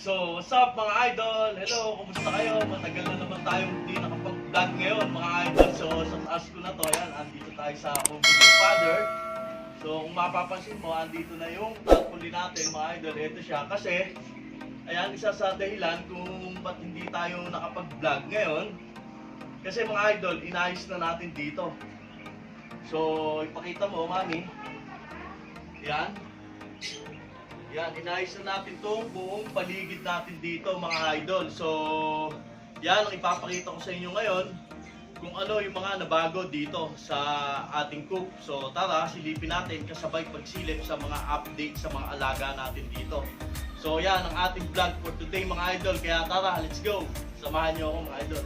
So, what's up mga idol? Hello, kumusta kayo? Matagal na naman tayong hindi nakapag-vlog ngayon mga idol. So, sa taas ko na to, ayan, andito tayo sa Kumbuli Father. So, kung mapapansin mo, andito na yung tarpaulin natin mga idol. Ito siya kasi, ayan, isa sa dahilan kung ba't hindi tayo nakapag-vlog ngayon. Kasi mga idol, inayos na natin dito. So, ipakita mo, mami. Yan. Yan, inayos na natin tong buong paligid natin dito mga idol. So, yan ang ipapakita ko sa inyo ngayon kung ano yung mga nabago dito sa ating coop. So, tara, silipin natin kasabay pagsilip sa mga update sa mga alaga natin dito. So, yan ang ating vlog for today mga idol. Kaya tara, let's go! Samahan niyo ako mga idol.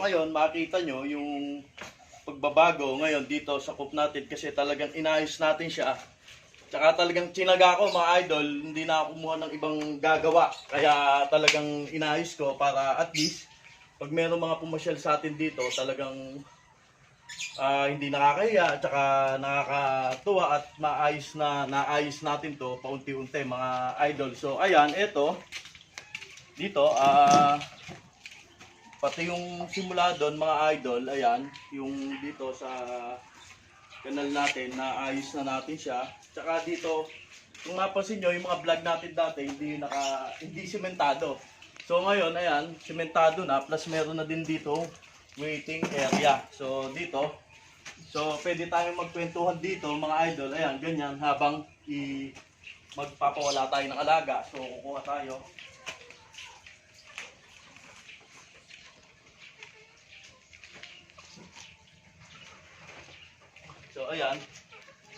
Ngayon. Makita nyo yung pagbabago ngayon dito sa coop natin kasi talagang inayos natin siya. Tsaka talagang tinaga ko mga idol, hindi na ako kumuha ng ibang gagawa. Kaya talagang inayos ko para at least pag meron mga pumasyal sa atin dito, talagang ah, hindi nakakahiya at saka nakakatuwa at maayos na naayos natin to paunti-unti mga idol. So ayan, eto dito, ah, pati yung simula doon, mga idol, ayan, yung dito sa kanal natin, na ayos na natin siya. Tsaka dito, kung napansin nyo, yung mga vlog natin dati, hindi naka, hindi sementado. So ngayon, ayan, sementado na, plus meron na din dito waiting area. So dito, so pwede tayong magkwentuhan dito, mga idol, ayan, ganyan, habang i magpapawala tayo ng alaga. So kukuha tayo. So, ayan.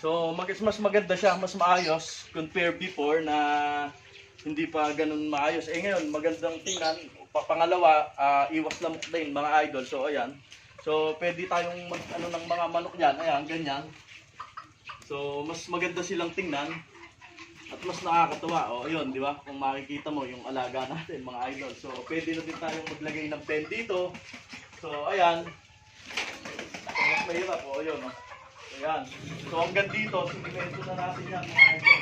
So, mag mas maganda siya, mas maayos compare before na hindi pa ganun maayos. Eh ngayon, magandang tingnan. Pa- Pangalawa, ah, iwas lamok din mga idol. So, ayan. So, pwede tayong mag, ano ng mga manok yan. Ayan, ganyan. So, mas maganda silang tingnan. At mas nakakatuwa. O, ayun, di ba? Kung makikita mo yung alaga natin, mga idol. So, pwede na din tayong maglagay ng pen dito. So, ayan. So, mas mahirap. O, ayun. O. Ayan. So hanggang dito, sinimento na natin yan mga idol.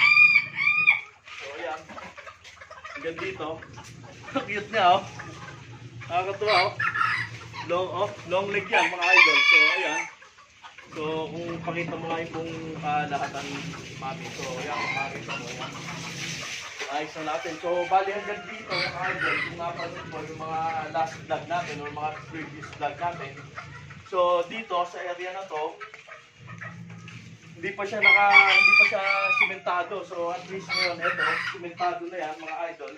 So ayan. Hanggang dito. Ang cute niya oh. Nakakatuwa oh. Long, oh, long leg yan mga idol. So ayan. So kung pakita mo nga yung kung kalahatan mami. So ayan, makikita mo yan. Ayos na natin. So bali hanggang dito mga idol. Kung napansin mo yung mga last vlog natin or mga previous vlog natin. So dito sa area na to, hindi pa siya naka hindi pa siya simentado. So at least ngayon ito, simentado na yan mga idol.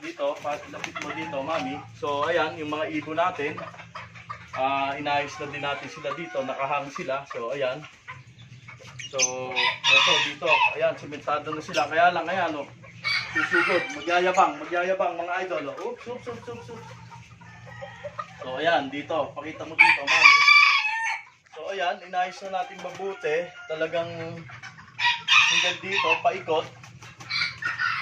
Dito, pat lapit mo dito, mami. So ayan, yung mga ibon natin. Ah, inayos na din natin sila dito, nakahang sila. So ayan. So, ito dito, ayan, simentado na sila. Kaya lang ayan, oh. Susugod, magyayabang, magyayabang mga idol. Oh. Oops, oops, oops, oops, oops. So ayan, dito, pakita mo dito, mami. Ayan, inayos na natin mabuti. Talagang hanggang dito, paikot.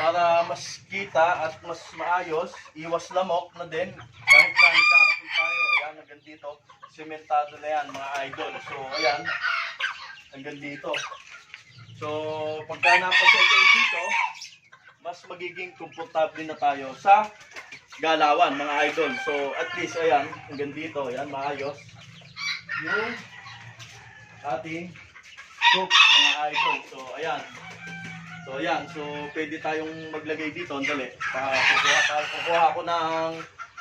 Para mas kita at mas maayos. Iwas lamok na din. Kahit na nagkakapil tayo. Ayan, hanggang dito. Sementado na yan, mga idol. So ayan, hanggang dito. So, pagka napasal kayo dito, mas magiging komportable na tayo sa galawan, mga idol. So, at least, ayan, hanggang dito, ayan, maayos. Yung ating cook, mga idol. So, ayan. So, ayan. So, pwede tayong maglagay dito. Ang dali. Pa, kukuha, tayo, kukuha ako ng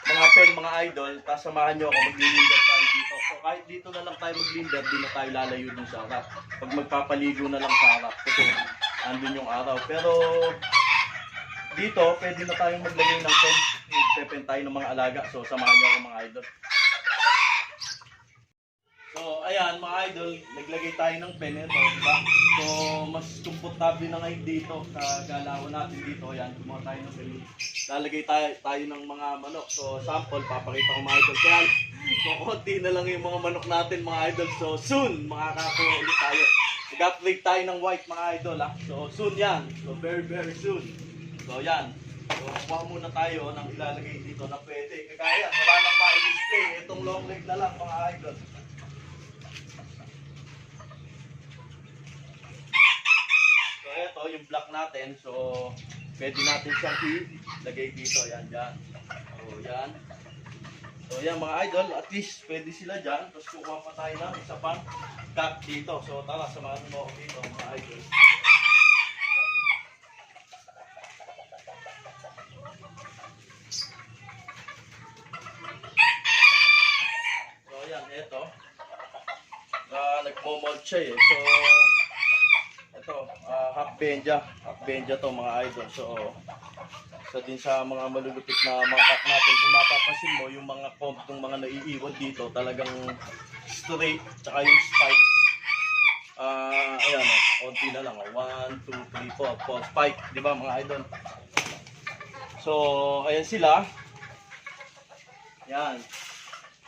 mga pen, mga idol. Tapos samahan nyo ako. Maglilinder tayo dito. So, kahit dito na lang tayo maglinder, di na tayo lalayo dun sa harap. Pag magpapaligo na lang sa harap. Kasi, andun yung araw. Pero, dito, pwede na tayong maglagay ng pen. Magpe-pen tayo ng mga alaga. So, samahan niyo ako mga idol. Ayan mga idol, naglagay tayo ng pen ito, di ba? So, mas komportable na ngayon dito sa natin dito. Ayan, gumawa tayo ng pen. Lalagay tayo, tayo ng mga manok. So, sample, papakita ko mga idol. Kaya, so, konti na lang yung mga manok natin mga idol. So, soon, makakakuha ulit tayo. Mag-upgrade tayo ng white mga idol ha. So, soon yan. So, very, very soon. So, yan. So, kuha muna tayo ng ilalagay dito na pwede. Kagaya, wala nang pa-display. Itong long leg na lang mga idol. So, ito yung block natin. So, pwede natin siyang ilagay dito. Yan, dyan. So, yan. So, yan mga idol. At least, pwede sila dyan. Tapos, kukuha pa tayo ng isa pang cap dito. So, tara, samahan mo ako dito mga idol. So, ayan, ito. Uh, nagmo-mold siya eh. So, ah, half benja. Half benja to mga idol. So, isa din sa mga malulupit na mga cut natin. Kung mapapansin mo, yung mga comp ng mga naiiwan dito, talagang straight, tsaka yung spike. Ah, ayan o, konti na lang. 1, 2, 3, 4, 4, spike. Di ba mga idol? So, ayan sila. Yan.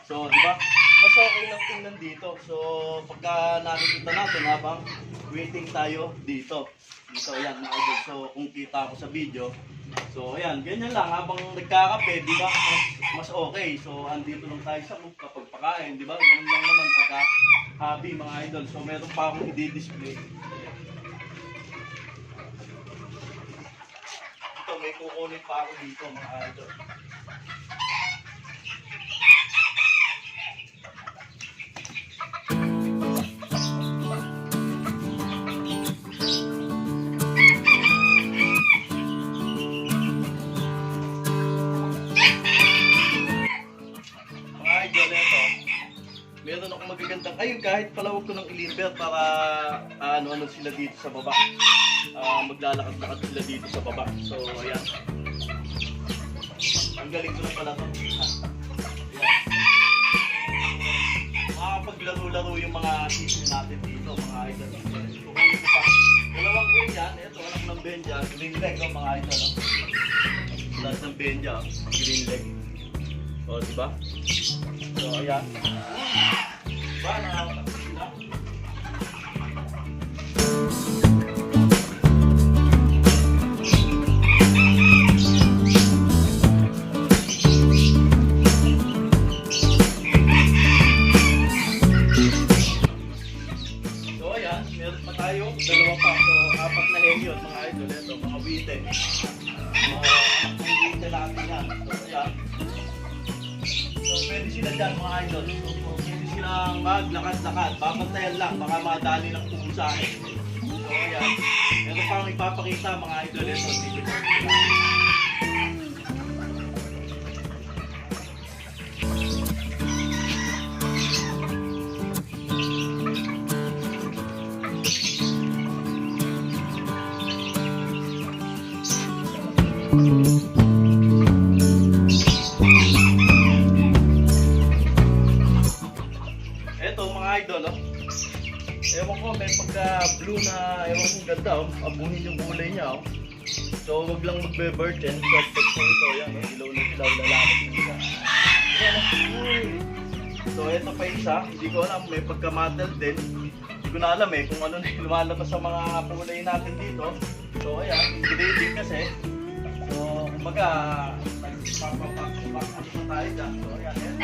So, di ba? Mas okay lang tingnan dito. So, pagka nakikita natin habang waiting tayo dito. Dito, yan, mga idol. So, kung kita ko sa video, so, ayan, ganyan lang. Habang nagkakape, di ba? Mas, mas okay. So, andito lang tayo sa room kapag pakain, di ba? Ganun lang naman pagka hobby, mga idol. So, meron pa akong i-display. Ito, may kukunin pa ako dito, mga idol. Palawag ko ng ilimber para ah, ano ano sila dito sa baba. Ah, maglalakad-lakad sila dito sa baba. So, ayan. Ang galing ko na pala to. Ayan. Makakapaglaro-laro yung mga sisi natin dito, mga idol. Kukunin ko pa. Dalawang green yan. Ito, anak ng Benja. Green leg, oh, mga idol. Oh. Lahat ng Benja, oh. green leg. O, di ba? So, ayan. Diba, nakakatakot sila dyan mga idol. So, pwede silang maglakad-lakad. Babantayan lang, baka madali ng pusa eh. So, ayan. Ito pa ang ipapakita mga idol. Ito, Magbe-virgin. Suspect po ito, yan, oh. Ilaw na ilaw, lalaki sila. Yan. So, ito pa isa. Hindi ko alam, may pagka-matel din. Hindi ko na alam eh, kung ano na lumalabas sa mga kulay natin dito. So, ayan, grading kasi. So, kumbaga, nagpapapak-papak pa tayo dyan. So, ayan, ayan.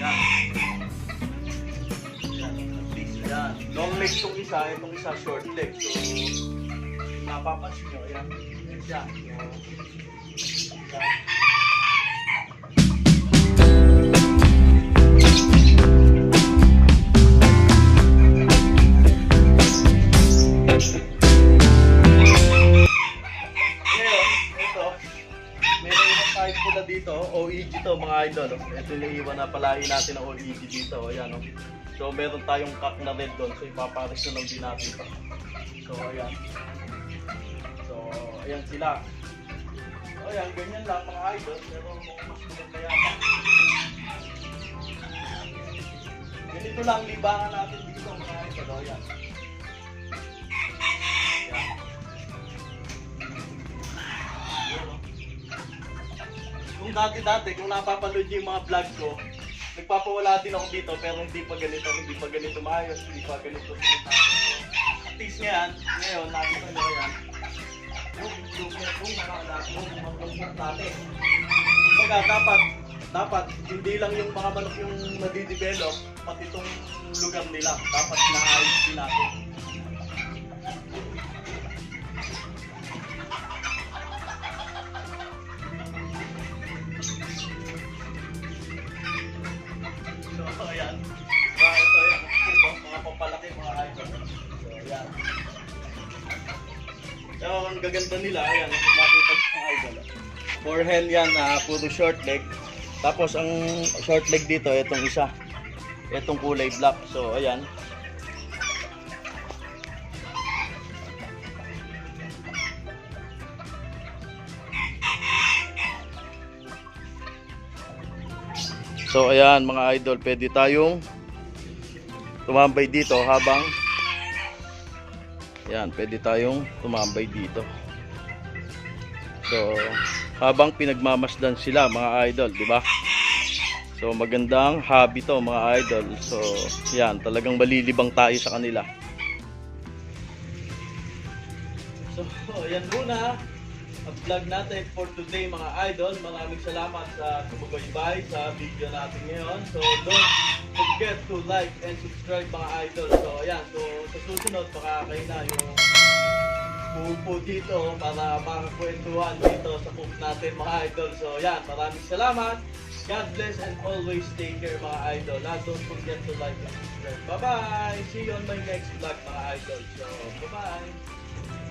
Yan. Yan. Long leg tong isa, itong isa short leg. So, napapansin nyo, yan. Yan siya. So, yan. Dito, OEG to mga idol. Ito yung iwan na palahi natin ng OEG dito. Ayan, oh. So, meron tayong cock na red doon. So, ipapares na lang din natin ito. So, ayan. Ayan sila. So, ayan, ganyan lang mga idol. Pero mukhang mas maganda yata. Ganito lang libangan natin dito mga idol. O, ayan. Ayan. Kung dati-dati, kung napapanood niyo yung mga vlog ko, nagpapawala din ako dito pero hindi pa ganito, hindi pa ganito maayos, hindi pa ganito. At least ngayon, ngayon, nakita nyo yan, Kumbaga, dapat, dapat, hindi lang yung mga manok yung nadidevelop, pati itong lugar nila, dapat naayos din natin. So, ang gaganda nila, ayan. Makita mga idol. For hen yan, na puro short leg. Tapos, ang short leg dito, itong isa. Itong kulay black. So, ayan. So ayan mga idol, pwede tayong tumambay dito habang Ayan, pwede tayong tumambay dito. So, habang pinagmamasdan sila mga idol, di ba? So, magandang hobby to mga idol. So, yan, talagang malilibang tayo sa kanila. So, yan muna ang vlog natin for today mga idol. Maraming salamat sa sumubaybay sa video natin ngayon. So don't forget to like and subscribe mga idol. So ayan, so sa susunod baka kayo na yung pupo dito para makakwentuhan dito sa poop natin mga idol. So ayan, maraming salamat. God bless and always take care mga idol. And don't forget to like and subscribe. Bye-bye! See you on my next vlog mga idol. So, bye-bye!